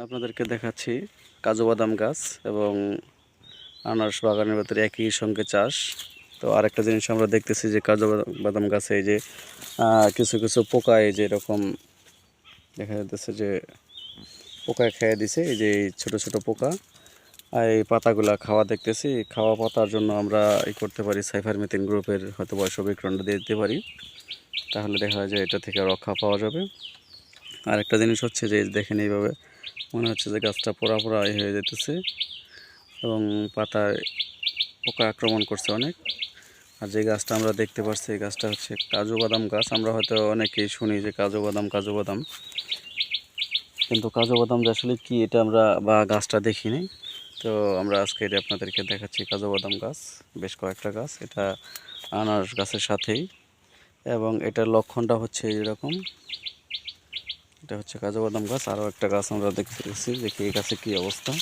আপনাদেরকে দেখাচ্ছি কাজু বাদাম গাছ এবং আনারস বাগানের ভেতরে একই সঙ্গে চাষ। তো আরেকটা জিনিস আমরা দেখতেছি যে কাজু বাদাম- গাছে এই যে কিছু কিছু পোকা এই যে এরকম দেখা যাচ্ছে যে পোকায় খেয়ে দিছে, এই যে ছোট ছোট পোকা। আর এই পাতাগুলা খাওয়া দেখতেছি, খাওয়া পাতার জন্য আমরা এই করতে পারি সাইফার মিথিন গ্রুপের হয়তো বয়স বিক্রণটা দিয়ে দিতে পারি। তাহলে দেখা যায় এটা থেকে রক্ষা পাওয়া যাবে। আর একটা জিনিস হচ্ছে যে দেখেন এইভাবে মনে হচ্ছে যে গাছটা পোড়া পোড়া হয়ে যেতেছে এবং পাতায় পোকা আক্রমণ করছে অনেক। আর যে গাছটা আমরা দেখতে পাচ্ছি এই গাছটা হচ্ছে কাজু বাদাম গাছ। আমরা হয়তো অনেকেই শুনি যে কাজু বাদাম কাজু বাদাম। কিন্তু কাজু বাদাম যে আসলে কি, এটা আমরা বা গাছটা দেখিনি। তো আমরা আজকে এটা আপনাদেরকে দেখাচ্ছি কাজু বাদাম গাছ, বেশ কয়েকটা গাছ। এটা আনারস গাছের সাথেই। এবং এটার লক্ষণটা হচ্ছে এরকম। এটা হচ্ছে কাজু বাদাম গাছ, আরও একটা গাছ আমরা দেখি এই গাছে কী অবস্থা।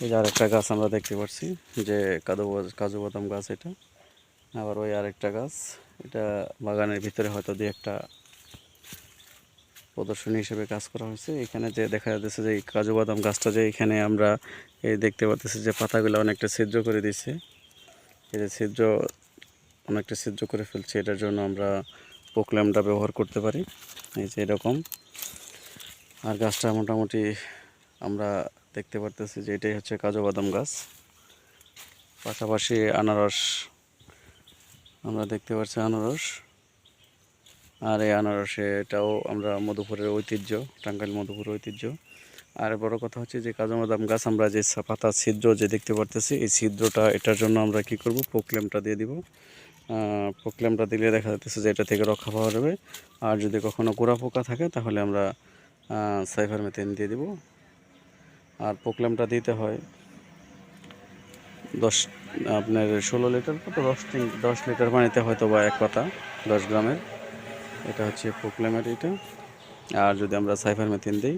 এই যে আরেকটা গাছ আমরা দেখতে পাচ্ছি যে বা- কাজু বাদাম গাছ এটা। আবার ওই আরেকটা গাছ, এটা বাগানের ভিতরে হয়তো দিয়ে একটা প্রদর্শনী হিসেবে কাজ করা হয়েছে। এখানে যে দেখা যাচ্ছে যে কাজু বাদাম গাছটা যে এখানে আমরা এই দেখতে পাচ্ছি যে পাতাগুলো অনেকটা ছিদ্র করে দিয়েছে। এই যে ছিদ্র অনেকটা ছিদ্র করে ফেলছে, এটার জন্য আমরা পোকল্যামটা ব্যবহার করতে পারি। এই যে এরকম। আর গাছটা মোটামুটি আমরা দেখতে পারতেছি যে এটাই হচ্ছে কাজু বাদাম গাছ। পাশাপাশি আনারস, আমরা দেখতে পাচ্ছি আনারস। আর এই আনারসে এটাও আমরা মধুপুরের ঐতিহ্য, টাঙ্গাইল মধুপুরের ঐতিহ্য। আর বড় কথা হচ্ছে যে কাজু বাদাম গাছ আমরা যে পাতা ছিদ্র যে দেখতে পারতেছি, এই ছিদ্রটা এটার জন্য আমরা কি করব? প্রোক্লেমটা দিয়ে দিব। প্রোক্লেমটা দিলে দেখা যাচ্ছে যে এটা থেকে রক্ষা পাওয়া যাবে। আর যদি কখনো গোড়া পোকা থাকে, তাহলে আমরা সাইফার মেথেন দিয়ে দিব। আর প্রোক্লেমটা দিতে হয় দশ, আপনার ষোলো লিটার কত দশ তিন, দশ লিটার পানিতে হয়তো বা এক পাতা, দশ গ্রামের। এটা হচ্ছে প্রোক্লেমের এটা। আর যদি আমরা সাইফার মেথিন দিই,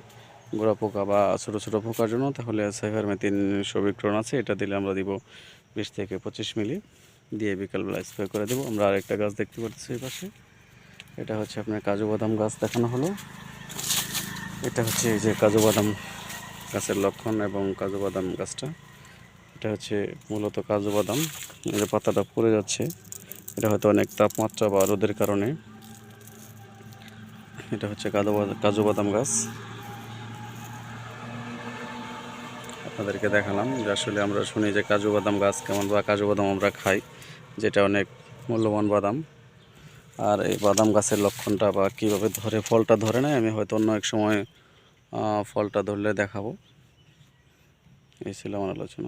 গোড়া পোকা বা ছোটো ছোটো পোকার জন্য, তাহলে সাইফার মেথিন সবিক্রণ আছে। এটা দিলে আমরা দিব বিশ থেকে পঁচিশ মিলি। দিয়ে বিকালবেলা স্প্রে করে দেবো। আমরা আরেকটা গাছ দেখতে পাচ্ছি এই পাশে। এটা হচ্ছে আপনার কাজু বাদাম গাছ দেখানো হলো। এটা হচ্ছে এই যে কাজু বাদাম গাছের লক্ষণ এবং কাজু বাদাম গাছটা। এটা হচ্ছে মূলত কাজু বাদাম। যে পাতাটা পড়ে যাচ্ছে। এটা হয়তো অনেক তাপমাত্রা বা রোদের কারণে। এটা হচ্ছে কাজু বাদাম গাছ। আপনাদেরকে দেখালাম যে আসলে আমরা শুনি যে কাজু বাদাম গাছ কেমন বা কাজু বাদাম আমরা খাই, যেটা অনেক মূল্যবান বাদাম। আর এই বাদাম গাছের লক্ষণটা বা কীভাবে ধরে ফলটা ধরে নেয়, আমি হয়তো অন্য এক সময় ফলটা ধরলে দেখাবো। এই ছিল আমার আলোচনা।